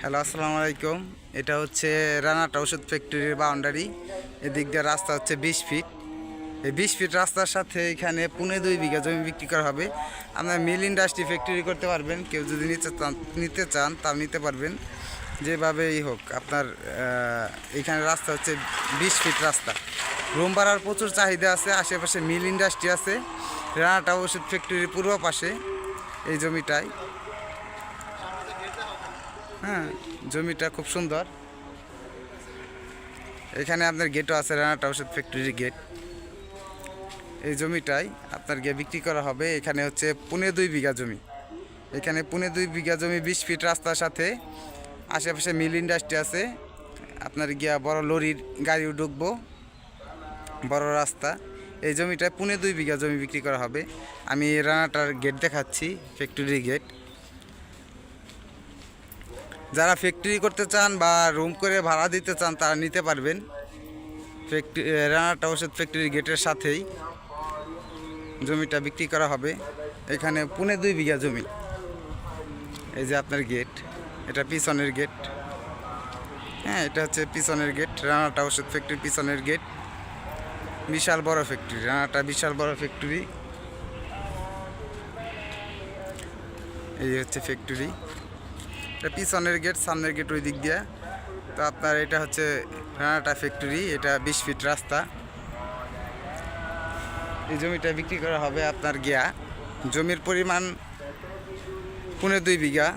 Hello, আসসালামু আলাইকুম। এটা হচ্ছে রানাটা ওষুধ ফ্যাক্টরির বাউন্ডারি। এদিক দিয়ে রাস্তা হচ্ছে বিশ ফিট। এই বিশ ফিট রাস্তার সাথে এখানে পুনে দুই বিঘা জমি বিক্রি করা হবে। আপনার মিল ইন্ডাস্ট্রি ফ্যাক্টরি করতে পারবেন। কেউ যদি নিতে চান নিতে চান তা নিতে পারবেন। যেভাবেই হোক, আপনার এখানে রাস্তা হচ্ছে বিশ ফিট রাস্তা। রুম ভাড়ার প্রচুর চাহিদা আছে। আশেপাশে মিল ইন্ডাস্ট্রি আছে। রানাটা ওষুধ ফ্যাক্টরির পূর্ব পাশে এই জমিটায়। জমিটা খুব সুন্দর। এখানে আপনার গেটও আছে রানাটা ওষুধ ফ্যাক্টরির গেট এই জমিটাই আপনার গিয়ে বিক্রি করা হবে, এখানে হচ্ছে পুনে দুই বিঘা জমি। এখানে পুনে দুই বিঘা জমি, বিশ ফিট রাস্তার সাথে। আশেপাশে মিল ইন্ডাস্ট্রি আছে। আপনার গিয়া বড় লরির গাড়িও ঢুকবো। বড় রাস্তা। এই জমিটায় পুনে দুই বিঘা জমি বিক্রি করা হবে। আমি রানাটার গেট দেখাচ্ছি ফ্যাক্টরি গেট যারা ফ্যাক্টরি করতে চান বা রুম করে ভাড়া দিতে চান, তারা নিতে পারবেন। ফ্যাক্টরি রানাটা ওষুধ ফ্যাক্টরির গেটের সাথেই জমিটা বিক্রি করা হবে। এখানে পুনে দুই বিঘা জমি। এই যে আপনার গেট এটা পিছনের গেট হ্যাঁ এটা হচ্ছে পিছনের গেট রানাটা ওষুধ ফ্যাক্টরির পিছনের গেট বিশাল বড় ফ্যাক্টরি রানাটা বিশাল বড় ফ্যাক্টরি এই হচ্ছে ফ্যাক্টরি এটা পিছনের গেট, সামনের গেট ওই দিক দিয়ে। তো আপনার এটা হচ্ছে রানাটা ফ্যাক্টরি, এটা বিশ ফিট রাস্তা। এই জমিটা বিক্রি করা হবে আপনার গিয়া। জমির পরিমাণ পুনে দুই বিঘা।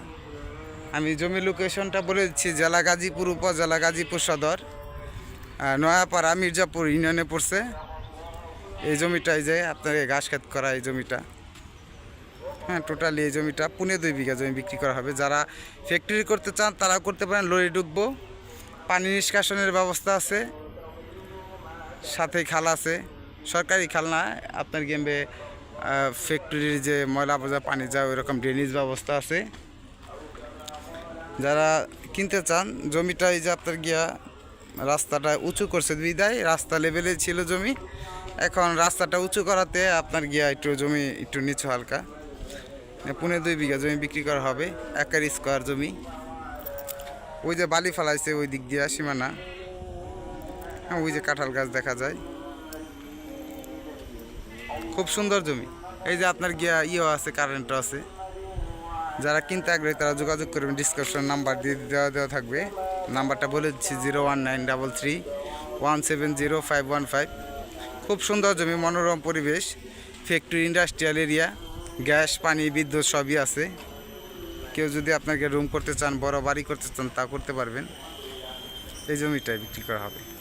আমি জমির লোকেশনটা বলে দিচ্ছি, জেলা গাজীপুর উপজেলা গাজীপুর সদর। নয়াপাড়া মির্জাপুর ইউনিয়নে পড়ছে। এই জমিটাই যে আপনার এই ঘাস খেত করা এই জমিটা। হ্যাঁ টোটালি এই জমিটা পুনে দুই বিঘা জমি বিক্রি করা হবে। যারা ফ্যাক্টরি করতে চান, তারাও করতে পারেন। লরি ঢুকবো পানি নিষ্কাশনের ব্যবস্থা আছে। সাথে খাল আছে। সরকারি খাল না, আপনার গেমবে ফ্যাক্টরির যে ময়লা বোঝা পানি যায় ওইরকম ড্রেনেজ ব্যবস্থা আছে। যারা কিনতে চান, জমিটা এই যে আপনার গিয়া রাস্তাটা উঁচু করছে, বিদায়। রাস্তা লেভেলে ছিল জমি। এখন রাস্তাটা উঁচু করাতে আপনার গিয়া একটু জমি একটু নিচু হালকা। পুনে দুই বিঘা জমি বিক্রি করা হবে একার স্কোয়ার জমি। ওই যে বালি ফালাইছে ওই দিক দিয়ে, সীমানা। হ্যাঁ ওই যে কাঁঠাল গাছ দেখা যায়। খুব সুন্দর জমি। এই যে আপনার গিয়া ইয়েও আছে, কারেন্টও আছে। যারা কিনতে আগ্রহী, তারা যোগাযোগ করবেন, ডিসক্রিপশন নাম্বার দিয়ে দেওয়া দেওয়া থাকবে। নাম্বারটা বলে দিচ্ছি, zero one nine double three, one seven zero five one five. খুব সুন্দর জমি, মনোরম পরিবেশ ফ্যাক্টরি ইন্ডাস্ট্রিয়াল এরিয়া গ্যাস, পানি, বিদ্যুৎ সবই আছে। কেউ যদি আপনাকে রুম করতে চান, বড় বাড়ি করতে চান, তা করতে পারবেন। এই জমিটাই বিক্রি করা হবে।